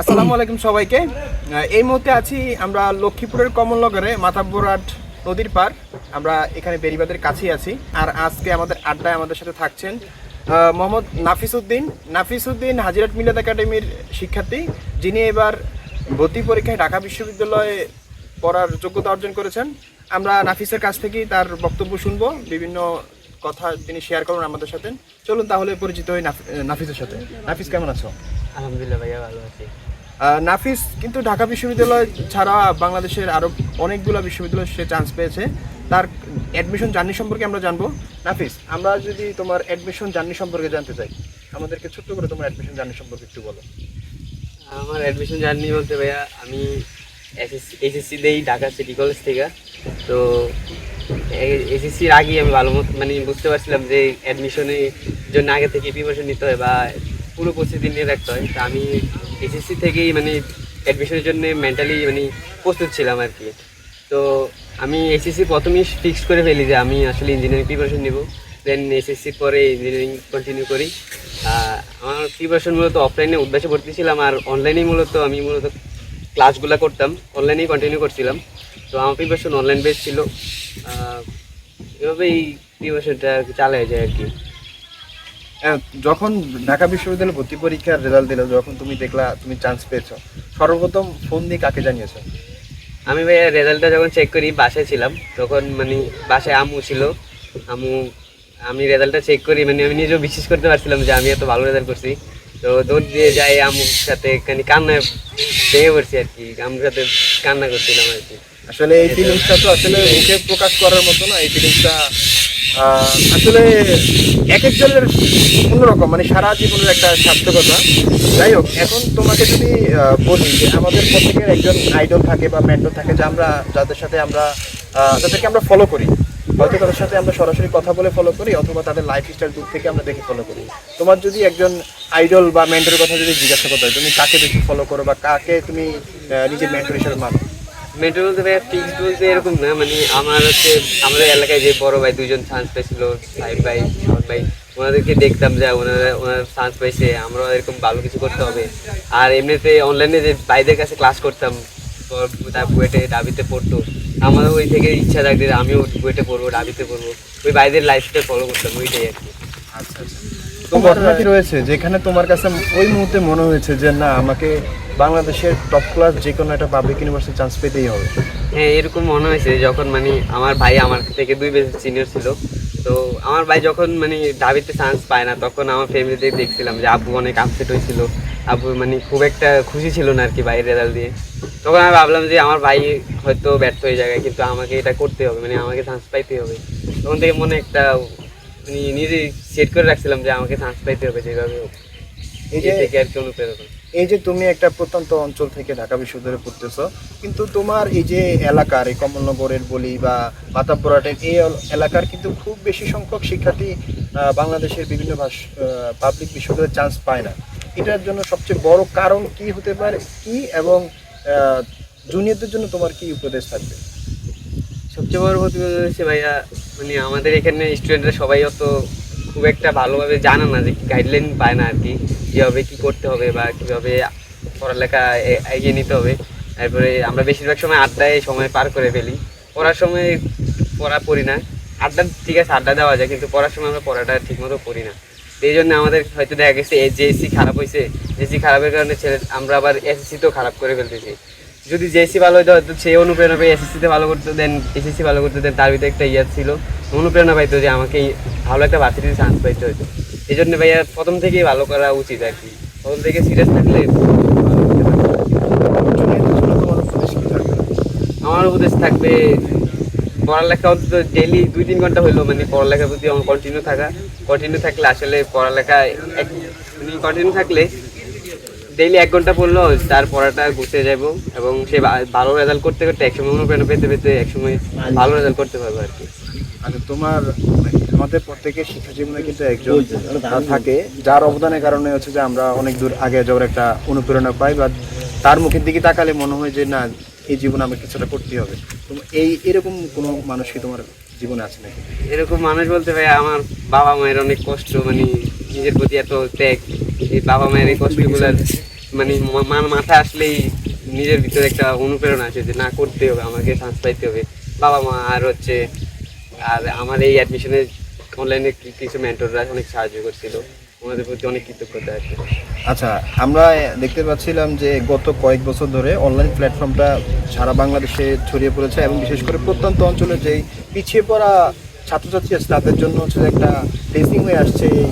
আসসালামু আলাইকুম সবাইকে। এই মুহূর্তে আছি আমরা লক্ষ্মীপুরের কমলনগরে মাথাব্বরাট নদীর পার আমরা এখানে বেরিবাদের কাছেই আছি। আর আজকে আমাদের আড্ডায় আমাদের সাথে থাকছেন মোহাম্মদ নাফিস উদ্দিন। নাফিস উদ্দিন হাজিরাট মিলাদ একাডেমির শিক্ষার্থী, যিনি এবার ভর্তি পরীক্ষায় ঢাকা বিশ্ববিদ্যালয়ে পড়ার যোগ্যতা অর্জন করেছেন। আমরা নাফিসের কাছ থেকেই তার বক্তব্য শুনব, বিভিন্ন কথা তিনি শেয়ার করুন আমাদের সাথে। চলুন তাহলে পরিচিত হই নাফি- নাফিসের সাথে। নাফিস, কেমন আছো? আলহামদুলিল্লাহ ভাইয়া ভালো আছি। নাফিস কিন্তু ঢাকা বিশ্ববিদ্যালয় ছাড়া বাংলাদেশের আরও অনেকগুলো বিশ্ববিদ্যালয়ে সে চান্স পেয়েছে। তার অ্যাডমিশন জার্নি সম্পর্কে আমরা জানব। নাফিস, আমরা যদি তোমার অ্যাডমিশন জার্নি সম্পর্কে জানতে চাই, আমাদেরকে ছোট্ট করে তোমার অ্যাডমিশন জার্নি সম্পর্কে একটু বলো। আমার অ্যাডমিশন জার্নি বলতে ভাইয়া, আমি এসএসসি এইচএসসি দেই ঢাকা সিটি কলেজ থেকে। তো এসএসসির আগে আমি ভালো মতো মানে বুঝতে পারছিলাম যে অ্যাডমিশনের জন্য আগে থেকে প্রিপারেশন নিতে হয় বা পুরো প্রস্তুতি নিয়ে রাখতে হয়। তো আমি এসএসসি থেকেই মানে অ্যাডমিশনের জন্য মেন্টালি মানে প্রস্তুত ছিলাম আর কি। তো আমি এসএসসি প্রথমেই ফিক্স করে ফেলি যে আমি আসলে ইঞ্জিনিয়ারিং প্রিপারেশন নেব। দেন এসএসসির পরে ইঞ্জিনিয়ারিং কন্টিনিউ করি। আমার প্রিপারেশন মূলত অফলাইনে উদ্দেশ্যে ভর্তি ছিলাম আর অনলাইনেই মূলত আমি মূলত ক্লাসগুলো করতাম। অনলাইনেই কন্টিনিউ করছিলাম। তো আমার প্রিপারেশন অনলাইন বেস ছিল। এভাবেই প্রিপারেশনটা চালাই যায় আর কি। যখন ঢাকা বিশ্ববিদ্যালয়ে ভর্তি পরীক্ষার রেজাল্ট দিল যখন তুমি দেখলা তুমি চান্স পেয়েছ সর্বপ্রথম ফোন দিয়ে কাকে জানিয়েছো? আমি ভাইয়া রেজাল্টটা যখন চেক করি বাসায় ছিলাম তখন মানে বাসায় আমু ছিল। আমু আমি রেজাল্টটা চেক করি মানে আমি নিজেও বিশ্বাস করতে পারছিলাম যে আমি এত ভালো রেজাল্ট করছি। তো দৌড় দিয়ে যাই আম্মুর সাথে খানি কান্নায় ভেঙে পড়ছি আর কি। আমুর সাথে কান্না করছিলাম আর কি। আসলে এই ফিলিংসটা তো আসলে মুখে প্রকাশ করার মতো না এই ফিলিংসটা আসলে এক একজনের অন্যরকম মানে সারা জীবনের একটা সার্থকতা। যাই হোক, এখন তোমাকে যদি বলি যে আমাদের প্রত্যেকের একজন আইডল থাকে বা মেন্টর থাকে যে আমরা, যাদের সাথে আমরা যাদেরকে আমরা ফলো করি। হয়তো তাদের সাথে আমরা সরাসরি কথা বলে ফলো করি অথবা তাদের লাইফ স্টাইল দূর থেকে আমরা দেখে ফলো করি। তোমার যদি একজন আইডল বা মেন্টরের কথা যদি জিজ্ঞাসা করতে হয়, তুমি কাকে বেশি ফলো করো বা কাকে তুমি নিজের মেন্টর হিসেবে মানো? মেট্রো বলতে ভাইয়া ফিক্স বলতে এরকম না মানে আমার হচ্ছে, আমাদের এলাকায় যে বড় ভাই দুজন চান্স পেয়েছিল সাহিব ভাই শরৎ ভাই, ওনাদেরকে দেখতাম যে, ওনারা, ওনার চান্স পাইছে, আমরাও এরকম ভালো কিছু করতে হবে। আর এমনিতে অনলাইনে যে ভাইদের কাছে ক্লাস করতাম তার বুয়েটে, ডাবিতে পড়তো আমারও ওই থেকে ইচ্ছা থাকবে যে আমিও বুয়েটে পড়ব, ডাবিতে পড়ব, ওই ভাইদের লাইফটা ফলো করতাম, ওইটাই আর কি। আচ্ছা আচ্ছা। ঘটনা কি রয়েছে, যেখানে তোমার কাছে ওই মুহূর্তে মনে হয়েছে যে না, আমাকে বাংলাদেশের টপ ক্লাস যে কোনো একটা পাবলিক ইউনিভার্সিটি চান্স পেতেই হবে। হ্যাঁ এরকম মনে হয়েছে যখন মানে আমার ভাই আমার থেকে দুই বেশি সিনিয়র ছিল। তো আমার ভাই যখন মানে ঢাবিতে চান্স পায় না, তখন আমার ফ্যামিলিতে দেখছিলাম যে আব্বু অনেক আপসেট হয়েছিল। আব্বু মানে খুব একটা খুশি ছিল না আর কি ভাইয়ের রেজাল্ট দিয়ে। তখন আমি ভাবলাম যে আমার ভাই হয়তো ব্যর্থ হয়ে যাবে, কিন্তু আমাকে এটা করতে হবে মানে আমাকে চান্স পাইতে হবে। তখন থেকে মনে একটা নিজে সেট করে রাখছিলাম যে আমাকে চান্স পাইতে হবে যেভাবে হোক। এই যে থেকে আর কি অনুপ্রেরণা। এই যে তুমি একটা প্রত্যন্ত অঞ্চল থেকে ঢাকা বিশ্ববিদ্যালয়ে পড়তেছো কিন্তু তোমার এই যে এলাকার এই কমলনগরের বলি বা বাতাবরাটের এই এলাকার কিন্তু খুব বেশি সংখ্যক শিক্ষার্থী বাংলাদেশের বিভিন্ন পাবলিক বিশ্ববিদ্যালয়ে চান্স পায় না। এটার জন্য সবচেয়ে বড় কারণ কি হতে পারে? কি এবং জুনিয়রদের জন্য তোমার কি উপদেশ থাকবে? সবচেয়ে বড় প্রতিবেদন হচ্ছে ভাইয়া মানে আমাদের এখানে স্টুডেন্টরা সবাই অত খুব একটা ভালোভাবে জানে না যে গাইডলাইন পায় না আর কি, কীভাবে কী করতে হবে বা কীভাবে পড়ালেখা এগিয়ে নিতে হবে। তারপরে আমরা বেশিরভাগ সময় আড্ডায় সময় পার করে ফেলি। পড়ার সময় পড়া পড়ি না। আড্ডা, ঠিক আছে, আড্ডা দেওয়া যায়, কিন্তু পড়ার সময় আমরা পড়াটা ঠিকমতো পড়ি না। এই জন্য আমাদের হয়তো দেখা গেছে জেএসসি খারাপ হয়েছে জেএসসি খারাপের কারণে ছেলে, আমরা আবার এসএসসিতেও খারাপ করে ফেলতেছি। যদি জেএসসি ভালো হতো হয়তো সে অনুপ্রেরণা পেয়ে এসএসসিতে ভালো করতো দেন এসএসসি ভালো করতে দেন তার ভিতরে একটা ইয়ে ছিল। অনুপ্রেরণা পাইতো যে আমাকে ভালো একটা ভার্সিটিতে চান্স পাইতে হতো এই জন্য ভাইয়া প্রথম থেকেই ভালো করা উচিত আর কি। প্রথম থেকে সিরিয়াস থাকলে আমার উপদেশ থাকবে, পড়ালেখা অন্তত ডেলি দুই তিন ঘণ্টা হইল মানে পড়ালেখার প্রতি আমার কন্টিনিউ থাকা। কন্টিনিউ থাকলে আসলে পড়ালেখা কন্টিনিউ থাকলে ডেইলি এক ঘণ্টা পড়ল তার পড়াটা গুছিয়ে যাব এবং সে ভালো রেজাল্ট করতে করতে একসময় অনুপ্রেরণা পেতে পেতে একসময় ভালো রেজাল্ট করতে পারবে আর কি। আচ্ছা তোমার আমাদের প্রত্যেকের শিক্ষা জীবনে কিন্তু একজন থাকে যার অবদানের কারণে হচ্ছে যে আমরা অনেক দূর আগে যাওয়ার একটা অনুপ্রেরণা পাই বা তার মুখের দিকে তাকালে মনে হয় যে না এই জীবনে আমাকে কিছুটা করতে হবে। তো এই এরকম কোনো মানুষ কি তোমার জীবনে আছে নাকি? এরকম মানুষ বলতে ভাই আমার বাবা মায়ের অনেক কষ্ট মানে নিজের প্রতি এত ত্যাগ এই বাবা মায়ের এই কষ্টগুলো মানে মাথায় আসলেই নিজের ভিতরে একটা অনুপ্রেরণা আছে যে না করতে হবে, আমাকে চান্স পাইতে হবে। বাবা মা আর হচ্ছে, আর আমার এই অ্যাডমিশনে অনলাইনে কিছু মেন্টররা অনেক সাহায্য করছিল। ওনাদের প্রতি অনেক কৃতজ্ঞতা আছে। আচ্ছা আমরা দেখতে পাচ্ছিলাম যে গত কয়েক বছর ধরে অনলাইন প্ল্যাটফর্মটা সারা বাংলাদেশে ছড়িয়ে পড়েছে এবং বিশেষ করে প্রত্যন্ত অঞ্চলে যেই পিছিয়ে পড়া ছাত্রছাত্রী আছে, তাদের জন্য হচ্ছে একটা টেস্টিং হয়ে আসছে এই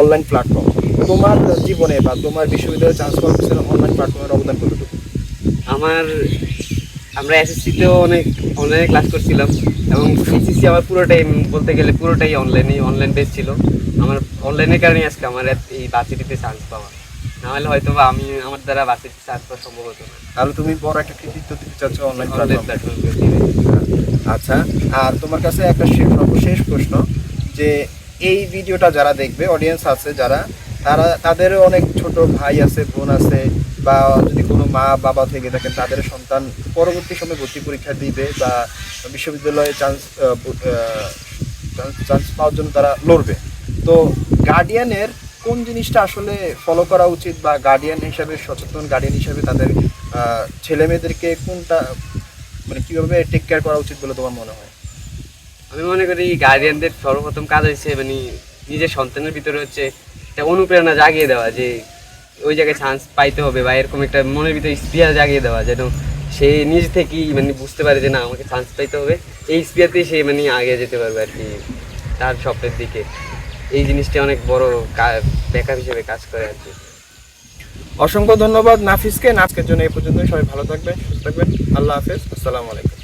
অনলাইন প্ল্যাটফর্ম তোমার জীবনে বা তোমার বিশ্ববিদ্যালয়ে চান্স পাওয়ার পিছনে অনলাইন প্ল্যাটফর্মের অবদান কতটুকু? আমার আমরা এসএসসিতেও অনেক অনলাইনে ক্লাস করছিলাম এবং এইচএসসি আমার পুরোটাই বলতে গেলে পুরোটাই অনলাইনে অনলাইন বেস ছিল। আমার অনলাইনের কারণে আজকে আমার এই বাসিটিতে চান্স পাওয়া। নাহলে হয়তো বা আমি আমার দ্বারা বাসিটিতে চান্স পাওয়া সম্ভব হতো না। তাহলে তুমি বড় একটা কৃতিত্ব দিতে চাচ্ছ অনলাইন প্ল্যাটফর্ম আচ্ছা আর তোমার কাছে একটা শেষ- প্রশ্ন যে এই ভিডিওটা যারা দেখবে অডিয়েন্স আছে যারা তারা তাদের অনেক ছোট ভাই আছে, বোন আছে, বা যদি কোনো মা, বাবা থেকে থাকেন তাদের সন্তান পরবর্তী সময় ভর্তি পরীক্ষা দিবে বা বিশ্ববিদ্যালয়ে চান্স চান্স পাওয়ার জন্য তারা লড়বে। তো গার্ডিয়ানের কোন জিনিসটা আসলে ফলো করা উচিত বা গার্ডিয়ান হিসাবে, সচেতন গার্ডিয়ান হিসাবে তাদের ছেলে মেয়েদেরকে কোনটা মানে কীভাবে টেক কেয়ার করা উচিত বলে তোমার মনে হয়? আমি মনে করি গার্ডিয়ানদের সর্বপ্রথম কাজ হচ্ছে মানে নিজের সন্তানের ভিতরে হচ্ছে একটা অনুপ্রেরণা জাগিয়ে দেওয়া যে ওই জায়গায় চান্স পাইতে হবে বা এরকম একটা মনের ভিতরে স্পৃহা জাগিয়ে দেওয়া যেন সে নিজ থেকেই মানে বুঝতে পারে যে না, আমাকে চান্স পাইতে হবে। এই স্পৃহাতেই সে মানে আগে যেতে পারবে আর কি, তার স্বপ্নের দিকে। এই জিনিসটা অনেক বড় ব্যাকআপ হিসেবে কাজ করে আর কি। অসংখ্য ধন্যবাদ নাফিসকে। নাচকের জন্য এই পর্যন্ত সবাই ভালো থাকবেন, সুস্থ থাকবেন। আল্লাহ হাফেজ। আসসালামু আলাইকুম।